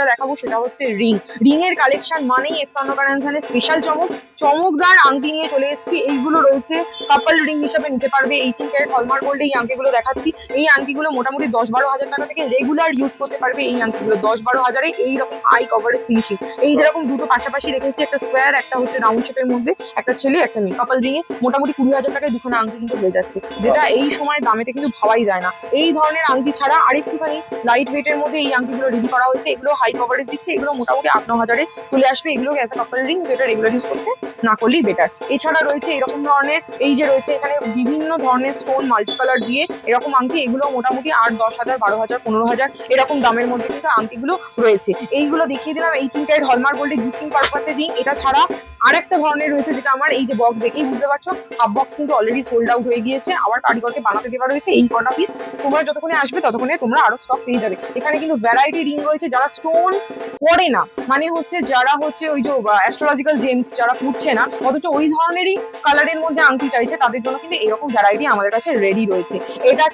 যেটা দেখাবো সেটা হচ্ছে রিং। রিং এর কালেকশন মানেই এক্সানোকারেন্সানের স্পেশাল চমক। চমকদার আংটি নিয়ে চলে এসেছি। এইগুলো রয়েছে। কাপল রিং হিসাবে নিতে পারবে এইটিন ক্যারেট হলমার্ক গোল্ডে এই আংটিগুলো দেখাচ্ছি। এই আংটিগুলো মোটামুটি দশ বারো হাজার টাকা থেকে রেগুলার ইউজ করতে পারবে এই আংটিগুলো। দশ বারো হাজারে এইরকম হাই কভারেজ ফিনিশিং এই যেরকম দুটো পাশাপাশি রেখেছি, একটা স্কোয়ার একটা হচ্ছে রাউন্ড শেপের মধ্যে, একটা ছেলে, একটা মেয়ে। কাপল রিং এ মোটামুটি কুড়ি হাজার টাকায় দুখানা আংটি কিন্তু হয়ে যাচ্ছে। যেটা এই সময় দামেতে কিন্তু ভাবাই যায় না। এই ধরনের আংটি ছাড়া আরেকটুখানি লাইট ওয়েটের মধ্যে এই আংটিগুলো রেডি করা হয়েছে। এগুলো হাই কভারেজ দিচ্ছে, এগুলো মোটামুটি আট, ন হাজারে চলে আসবে। এগুলো অ্যাজ কাপল রিং যেটা রেগুলার ইউজ করতে না করলেই বেটার এছাড়া রয়েছে এরকম ধরনের, এই যে রয়েছে এখানে বিভিন্ন ধরনের স্টোন মাল্টি কালার দিয়ে এরকম আংটি, এগুলো মোটামুটি আট, দশ হাজার, বারো হাজার, পনেরো হাজার এরকম দামের মধ্যে কিন্তু আংটিগুলো রয়েছে। এইগুলো দেখিয়ে দিলাম এইটিন ক্যারেট হলমার্ক গোল্ডে গিফটিং পারপাসে রিং এটা ছাড়া আরেকটা ধরনের রয়েছে যেটা আমার এই যে বক্স দেখেই বুঝতে পারছ হাফ বক্স কিন্তু অলরেডি সোল্ড আউট হয়ে গিয়েছে। আবার কারিগরকে বানাতে দেওয়া রয়েছে এই কটা পিস তোমরা যতক্ষণে আসবে ততক্ষণে তোমরা আরও স্টক পেয়ে যাবে। এখানে কিন্তু ভ্যারাইটি রিং রয়েছে, যারা স্টোন পড়ে না। মানে হচ্ছে যারা হচ্ছে ওই যে অ্যাস্ট্রোলজিক্যাল জেমস যারা পুড়ছে না, অথচ ওই ধরনেরই কালারের মধ্যে আংটি চাইছে, তাদের জন্য কিন্তু এরকম ভ্যারাইটি আমাদের কাছে রেডি রয়েছে। এটা